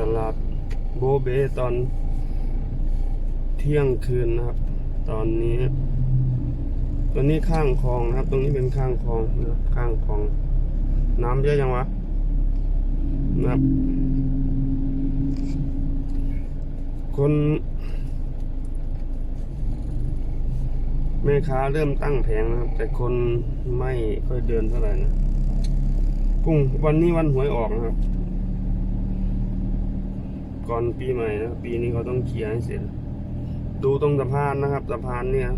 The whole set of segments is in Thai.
ตลาดโบเบตอนเที่ยงคืนนะครับ ตอนนี้ตอนนี้ข้างคลองนะครับ ตรงนี้เป็นข้างคลองนะครับข้างคลอง น้ำเยอะยังวะนะครับ คนแม่ค้าเริ่มตั้งแผงนะครับ แต่คนไม่ค่อยเดินเท่าไหร่นะพรุ่งวันนี้วันหวยออกนะครับ ก่อนปีใหม่นะปีนี้เขาต้องเคลียร์ให้เสร็จ ดูตรงสะพานนะครับสะพานเนี่ย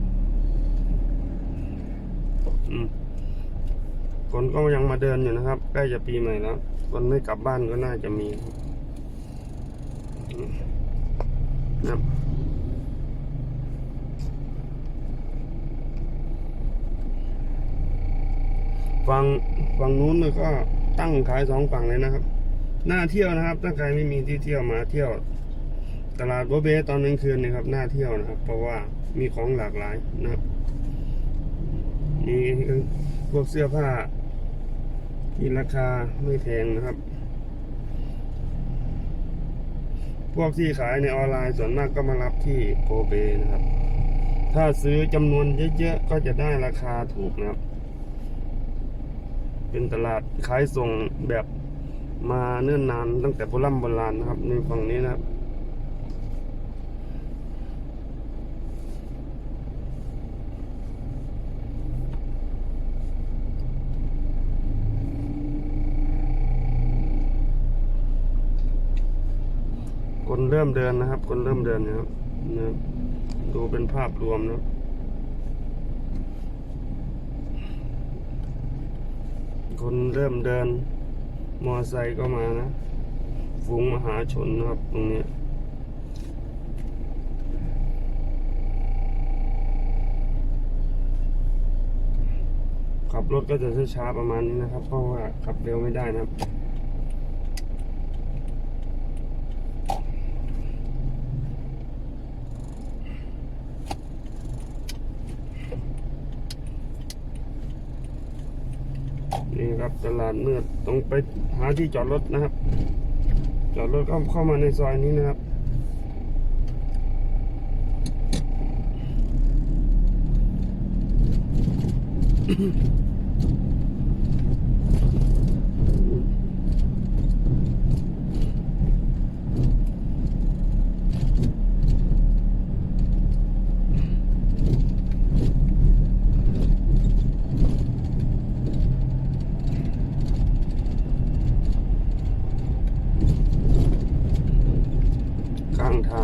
คนก็ยังมาเดินอยู่นะครับ ใกล้จะปีใหม่แล้ว คนไม่กลับบ้านก็น่าจะมีนะครับฝั่งฝั่งนู้นเนี่ยก็ตั้งขายสองฝั่งเลยนะครับ น่าเที่ยวนะครับ ถ้าใครไม่มีที่เที่ยวมาเที่ยว ตลาดโบเบตอนกลางคืนนะครับน่าเที่ยวนะครับ เพราะว่ามีของหลากหลายนะครับ มีพวกเสื้อผ้าที่ราคาไม่แพงนะครับ พวกที่ขายในออนไลน์ส่วนมากก็มารับที่โกเบนะครับ ถ้าซื้อจำนวนเยอะๆ ก็จะได้ราคาถูกนะครับ เป็นตลาดขายส่งแบบ มาเนิ่นนานตั้งแต่โบราณโบราณนะครับในฝั่งนี้นะครับคนเริ่มเดินนะครับ คนเริ่มเดินนะครับนะดูเป็นภาพรวมนะครับคนเริ่มเดิน มอไซค์ก็มานะฝูงมหาชนนะครับตรงนี้ขับรถก็จะช้าๆประมาณนี้นะครับ เพราะว่าขับเร็วไม่ได้นะครับ นี่ครับตลาดมืดต้องไปหาที่จอดรถนะครับ จอดรถก็เข้ามาในซอยนี้นะครับข้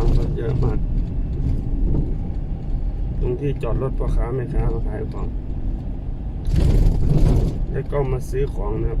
างทางรถเยอะมาก ตรงที่จอดรถพ่อค้าแม่ค้ามาขายของ แล้วก็มาซื้อของนะครับ